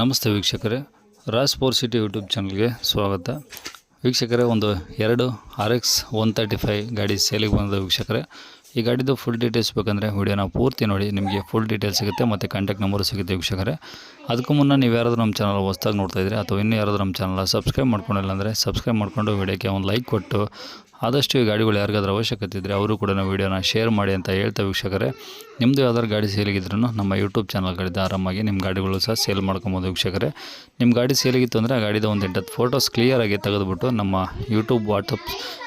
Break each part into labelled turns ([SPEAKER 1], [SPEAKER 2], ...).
[SPEAKER 1] ನಮಸ್ತೆ ವೀಕ್ಷಕರೇ, Raj city YouTube ಚಾನಲ್ಗೆ ಸ್ವಾಗತ. ವೀಕ್ಷಕರೇ, ಒಂದು ಎರಡು R X one thirty five ಗಾಡಿ ಸೇಲಿಗೆ ಬಂದ ವೀಕ್ಷಕರೇ. ಈ ಗಾಡಿದು ಫುಲ್ ಡೀಟೇಲ್ಸ್ ಬೇಕಂದರೆ ವಿಡಿಯೋನ ಪೂರ್ತಿ ನೋಡಿ, ನಿಮಗೆ ಫುಲ್ ಡೀಟೇಲ್ಸ್ ಸಿಗುತ್ತೆ ಮತ್ತು ಕಾಂಟ್ಯಾಕ್ಟ್ ನಂಬರು ಸಿಗುತ್ತೆ ವೀಕ್ಷಕರೇ. ಅದಕ್ಕೂ ಮುನ್ನ ನೀವು ಯಾರಾದರೂ ನಮ್ಮ ಚಾನಲ್ ಹೊಸ್ದಾಗಿ ನೋಡ್ತಾ ಇದ್ದರೆ ಅಥವಾ ಇನ್ನೂ ಯಾರಾದರೂ ನಮ್ಮ ಚಾನಲ್ ಸಬ್ಸ್ಕ್ರೈಬ್ ಮಾಡ್ಕೊಂಡಿಲ್ಲ ಅಂದರೆ ಸಬ್ಸ್ಕ್ರೈಬ್ ಮಾಡ್ಕೊಂಡು ವಿಡಿಯೋಕ್ಕೆ ಒಂದು ಲೈಕ್ ಕೊಟ್ಟು ಆದಷ್ಟು ಈ ಗಾಡಿಗಳು ಯಾರಿಗಾದ್ರೂ ಅವಶ್ಯಕತೆ ಇದ್ದರೆ ಅವರು ಕೂಡ ನಾವು ವೀಡಿಯೋನ ಶೇರ್ ಮಾಡಿ ಅಂತ ಹೇಳ್ತಾ ವೀಕ್ಷಕರೇ. ನಿಮ್ಮದು ಯಾವ್ದಾದ್ರು ಗಾಡಿ ಸೇಲಿಗಿದ್ರೂ ನಮ್ಮ ಯೂಟ್ಯೂಬ್ ಚಾನಲ್ಗಳಿಂದ ಆರಾಮಾಗಿ ನಿಮ್ಮ ಗಾಡಿಗಳು ಸಹ ಸೇಲ್ ಮಾಡ್ಕೊಬೋದು ವೀಕ್ಷಕರೇ. ನಿಮ್ಮ ಗಾಡಿ ಸೇಲಿಗಿತ್ತು ಅಂದರೆ ಆ ಗಾಡಿದ ಒಂದು ಎಂಟತ್ತು ಫೋಟೋಸ್ ಕ್ಲಿಯರಾಗಿ ತೆಗೆದುಬಿಟ್ಟು ನಮ್ಮ ಯೂಟ್ಯೂಬ್ ವಾಟ್ಸಪ್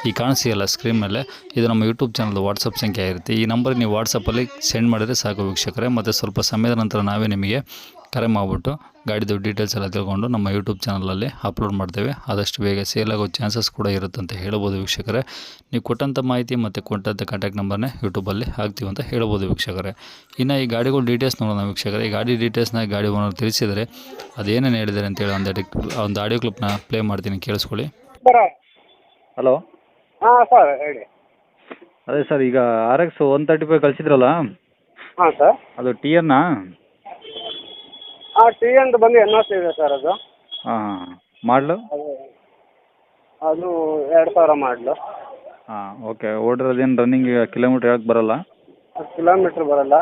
[SPEAKER 1] ಈ ಕಾಣಿಸಿಯಲ್ಲ ಸ್ಕ್ರೀನ್ ಮೇಲೆ, ಇದು ನಮ್ಮ ಯೂಟ್ಯೂಬ್ ಚಾನಲ್ದು ವಾಟ್ಸಪ್ ಸಂಖ್ಯೆ ಆಗಿರುತ್ತೆ. ಈ ನಂಬರ್ ನೀವು ವಾಟ್ಸಪ್ಪಲ್ಲಿ ಸೆಂಡ್ ಮಾಡಿದರೆ ಸಾಕು ವೀಕ್ಷಕರೇ. ಮತ್ತು ಸ್ವಲ್ಪ ಸಮಯದ ನಂತರ ನಾವೇ ನಿಮಗೆ ಕರೆ ಮಾಡಿಬಿಟ್ಟು ಗಾಡಿದು ಡೀಟೇಲ್ಸ್ ಎಲ್ಲ ತಿಳ್ಕೊಂಡು ನಮ್ಮ ಯೂಟ್ಯೂಬ್ ಚಾನಲಲ್ಲಿ ಅಪ್ಲೋಡ್ ಮಾಡ್ತೇವೆ. ಆದಷ್ಟು ಬೇಗ ಸೇಲ್ ಆಗೋ ಚಾನ್ಸಸ್ ಕೂಡ ಇರುತ್ತೆ ಅಂತ ಹೇಳ್ಬೋದು ವೀಕ್ಷಕರೇ. ನೀವು ಕೊಟ್ಟಂಥ ಮಾಹಿತಿ ಮತ್ತು ಕೊಟ್ಟಂಥ ಕಾಂಟ್ಯಾಕ್ಟ್ ನಂಬರ್ನೇ ಯೂಟ್ಯೂಬಲ್ಲಿ ಹಾಕ್ತೀವಿ ಅಂತ ಹೇಳ್ಬೋದು ವೀಕ್ಷಕರೇ. ಇನ್ನು ಈ ಗಾಡಿಗಳ ಡೀಟೇಲ್ಸ್ ನೋಡೋಣ ವೀಕ್ಷಕರೇ. ಈ ಗಾಡಿ ಡೀಟೇಲ್ಸ್ನ ಗಾಡಿ ಓನರ್ ತಿಳಿಸಿದರೆ ಅದೇನೇನು ಹೇಳಿದ್ದಾರೆ ಅಂತೇಳಿ ಒಂದು ಅಡಿ ಒಂದು ಆಡಿಯೋ ಕ್ಲಿಪ್ನ ಪ್ಲೇ ಮಾಡ್ತೀನಿ ಕೇಳಿಸ್ಕೊಳ್ಳಿ.
[SPEAKER 2] ಸರ
[SPEAKER 3] ಹಲೋ
[SPEAKER 2] ಹಾಂ ಸರ್ ಹೇಳಿ.
[SPEAKER 3] ಅದೇ ಸರ್ ಈಗ R X one thirty five ಕಳಿಸಿದ್ರಲ್ಲ?
[SPEAKER 2] ಹಾಂ ಸರ್.
[SPEAKER 3] ಅದು ಟಿ ಎನ್ನಾ
[SPEAKER 2] ಹಾಂ ಟಿ ಅಂತ ಬಂದು ಎನ್ ಎಸ್ ಇದೆ ಸರ್ ಅದು.
[SPEAKER 3] ಹಾಂ ಹಾಂ ಮಾಡಲು?
[SPEAKER 2] ಅದು ಅದು ಎರಡು ಸಾವಿರ ಮಾಡಲು.
[SPEAKER 3] ಹಾಂ ಓಕೆ. ಓಡಿರೋದೇನು ರನ್ನಿಂಗ್ ಕಿಲೋಮೀಟರ್ ಹೇಳಕ್ಕೆ ಬರಲ್ಲ?
[SPEAKER 2] ಕಿಲೋಮೀಟ್ರ್ ಬರಲ್ಲ.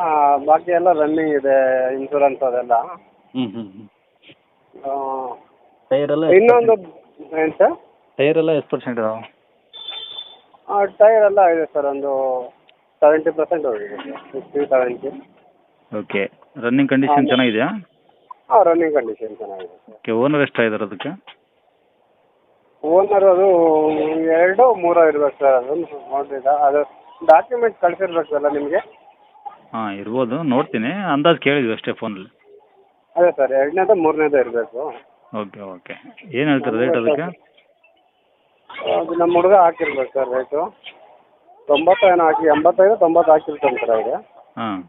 [SPEAKER 2] ಬಾಕಿ ಎಲ್ಲ ರನ್ನಿಂಗ್ ಇದೆ ಇನ್ಶೂರೆನ್ಸ್ ಅದೆಲ್ಲ.
[SPEAKER 3] ಹ್ಞೂ ಹ್ಞೂ ಹ್ಞೂ ಟೈರೆಲ್ಲ
[SPEAKER 2] ಇನ್ನೊಂದು ಏನು ಸರ್?
[SPEAKER 3] ಟೈರೆಲ್ಲ ಎಷ್ಟು ಪರ್ಸೆಂಟ್ ಇದಾವೆ?
[SPEAKER 2] ಟೈರ್ ಎಲ್ಲ ಇದೆ ಸರ್ ಒಂದು ಸೆವೆಂಟಿ ಪರ್ಸೆಂಟ್ ಹೋಗಿದೆ. Sixty seventy
[SPEAKER 3] okay running condition ಚೆನ್ನಾಗಿದೆಯಾ?
[SPEAKER 2] ಹಾಂ ರನ್ನಿಂಗ್ ಕಂಡೀಷನ್ ಚೆನ್ನಾಗಿದೆ ಸರ್.
[SPEAKER 3] ಓಕೆ ಓನರ್ ಎಷ್ಟಾಗಿದ್ದಾರೆ ಅದಕ್ಕೆ?
[SPEAKER 2] ಓನರ್ ಅದು ಎರಡು ಮೂರೋ ಇರ್ಬೇಕು ಸರ್. ಅದು ನೋಡಿದ ಅದು ಡಾಕ್ಯುಮೆಂಟ್ ಕಳಿಸಿರ್ಬೇಕಲ್ಲ ನಿಮಗೆ?
[SPEAKER 3] ಹಾ ಇರ್ಬೋದು. ನೋಡ್ತೀನಿ. ಅಂದಾಜು ಕೇಳಿದ್ವಿ ಅಷ್ಟೇ ಫೋನಲ್ಲಿ.
[SPEAKER 2] ಅದೇ ಸರ್ ಎರಡನೇದು ಮೂರನೇದು ಇರಬೇಕು.
[SPEAKER 3] ಓಕೆ ಓಕೆ ಏನು ಹೇಳ್ತಾರೆ ರೇಟ್ ಅದಕ್ಕೆ?
[SPEAKER 2] ಅದು ನಮ್ಮ ಹುಡುಗ ಹಾಕಿರ್ಬೇಕು ಸರ್ ರೇಟು ತೊಂಬತ್ತು ಏನೋ ಹಾಕಿ ಎಂಬತ್ತೈದು ತೊಂಬತ್ತು ಹಾಕಿರ್ತಾನೆ ಸರ್ ಅವ್ರಿಗೆ
[SPEAKER 3] ಹಾಂ.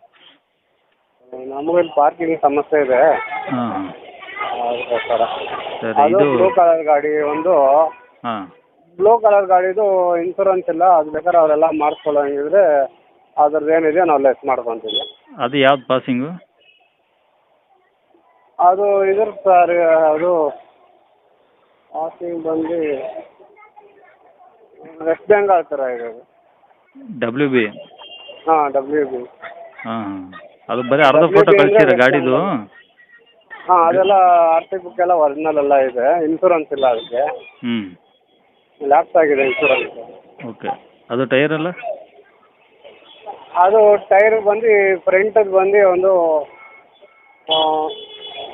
[SPEAKER 2] ನಮಗೂ ಇಲ್ಲಿ ಪಾರ್ಕಿಂಗ್ ಸಮಸ್ಯೆ ಇದೆ.
[SPEAKER 3] ಹಾಂ ಹಾಂ.
[SPEAKER 2] ಅದಕ್ಕೋಸ್ಕರ.
[SPEAKER 3] ಸರಿ
[SPEAKER 2] ಅದು
[SPEAKER 3] ಇದು
[SPEAKER 2] ಬ್ಲೂ ಕಲರ್ ಗಾಡಿ ಒಂದು.
[SPEAKER 3] ಹಾಂ.
[SPEAKER 2] ಬ್ಲೂ ಕಲರ್ ಗಾಡಿದು ಇನ್ಸೂರೆನ್ಸ್ ಇಲ್ಲ ಅದು ಬೇಕಾದ್ರೆ ಅವರೆಲ್ಲ ಮಾಡಿಸ್ಕೊಳ್ಳೋಂಗಿದ್ರೆ ಅದ್ರದ್ದು ಏನಿದೆ ನಾವು ಲೆಸ್ ಮಾಡ್ಕೊತೀವಿ.
[SPEAKER 3] ಅದು ಯಾವ್ದು ಪಾಸಿಂಗು
[SPEAKER 2] ಅದು ಇದ್ರ ಸರ್ ಅದು ಪಾಸಿಂಗ್ ಬಂದು ವೆಸ್ಟ್ ಬೆಂಗಾಲ್ ಥರ ಇದೆ
[SPEAKER 3] ಡಬ್ಲ್ಯೂ ಬಿ
[SPEAKER 2] ಹಾಂ ಡಬ್ಲ್ಯೂ ಬಿ
[SPEAKER 3] ಹಾಂ ಹಾಂ. ಅದು ಬರೀ ಅರ್ಧ ಫೋಟೋ ಕಳಿಸಿರ ಗಾಡಿದು.
[SPEAKER 2] ಹಾಂ ಅದೆಲ್ಲ ಆರ್ ಸಿ ಬುಕ್ ಎಲ್ಲ ಒರಿಜಿನಲ್ ಎಲ್ಲ ಇದೆ. ಇನ್ಶೂರೆನ್ಸ್ ಇಲ್ಲ ಅದಕ್ಕೆ.
[SPEAKER 3] ಹ್ಞೂ
[SPEAKER 2] ಲ್ಯಾಪ್ಸ್ ಆಗಿದೆ ಇನ್ಶೂರೆನ್ಸ್
[SPEAKER 3] ಓಕೆ ಅದು ಟೈರ್ ಎಲ್ಲ?
[SPEAKER 2] ಅದು ಟೈರ್ ಬಂದು ಫ್ರಂಟದ್ದು ಬಂದು ಒಂದು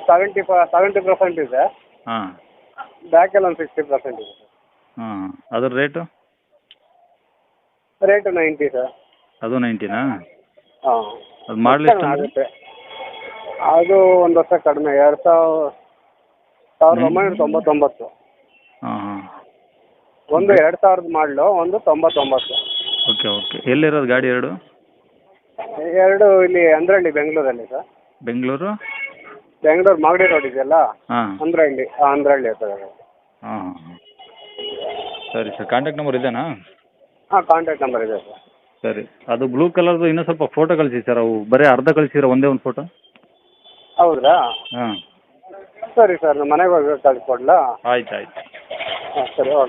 [SPEAKER 2] ಸೆವೆಂಟಿ ಪ ಸೆವೆಂಟಿ ಪರ್ಸೆಂಟ್ ಇದೆ.
[SPEAKER 3] ಹಾಂ.
[SPEAKER 2] ಬ್ಯಾಕಲ್ಲಿ ಒಂದು ಸಿಕ್ಸ್ಟಿ ಪರ್ಸೆಂಟ್ ಇದೆ.
[SPEAKER 3] ಹಾಂ. ಅದ್ರ ರೇಟು
[SPEAKER 2] ರೇಟು ನೈಂಟಿ ಸರ್.
[SPEAKER 3] ಅದು ನೈಂಟಿನಾ
[SPEAKER 2] ಹಾಂ.
[SPEAKER 3] ಅದು ಮಾಡಲಿ ಎಷ್ಟು
[SPEAKER 2] ಆಗುತ್ತೆ? ಅದು ಒಂದು ವರ್ಷ ಕಡಿಮೆ ಎರಡು ಸಾವಿರ ಸಾವಿರದ ಒಂಬೈನೂರ ತೊಂಬತ್ತೊಂಬತ್ತು.
[SPEAKER 3] ಹಾಂ ಹಾಂ.
[SPEAKER 2] ಒಂದು ಎರಡು ಸಾವಿರದ ಮಾಡಲು ಒಂದು ತೊಂಬತ್ತೊಂಬತ್ತು.
[SPEAKER 3] Okay okay. ಎಲ್ಲಿರೋದು ಗಾಡಿ ಎರಡು?
[SPEAKER 2] ಎರಡು ಇಲ್ಲಿ ಅಂದ್ರಳ್ಳಿ ಬೆಂಗಳೂರಲ್ಲಿ ಸರ್.
[SPEAKER 3] ಬೆಂಗಳೂರು?
[SPEAKER 2] ಬೆಂಗಳೂರು ಮಾಗಡಿ ರೋಡ್ ಇದೆಯಲ್ಲ?
[SPEAKER 3] ಹಾಂ.
[SPEAKER 2] ಅಂದ್ರಳ್ಳಿ ಹಾಂ ಅಂದ್ರಳ್ಳಿ ಹತ್ರ
[SPEAKER 3] ಹಾಂ ಹಾಂ ಹಾಂ. ಸರಿ ಸರ್. ಕಾಂಟ್ಯಾಕ್ಟ್ ನಂಬರ್ ಇದೆಯಾ
[SPEAKER 2] ಹಾಂ ಕಾಂಟ್ಯಾಕ್ಟ್ ನಂಬರ್ ಇದೆ ಸರ್.
[SPEAKER 3] ಸರಿ. ಅದು ಬ್ಲೂ ಕಲರ್ದು ಇನ್ನೂ ಸ್ವಲ್ಪ ಫೋಟೋ ಕಳಿಸಿ ಸರ್ ಅವು ಬರೀ ಅರ್ಧ ಕಳಿಸಿರ ಒಂದೇ ಒಂದು ಫೋಟೋ
[SPEAKER 2] ಹೌದಾ
[SPEAKER 3] ಹಾಂ.
[SPEAKER 2] ಸರಿ ಸರ್ ನಮ್ಮ ಮನೆಗೆ ಹೋಗಿ ಕಳ್ಸಿ ಕೊಡಲಾ?
[SPEAKER 3] ಆಯ್ತು ಆಯ್ತು.
[SPEAKER 2] ಹಾಂ ಸರಿ ಓಕೆ.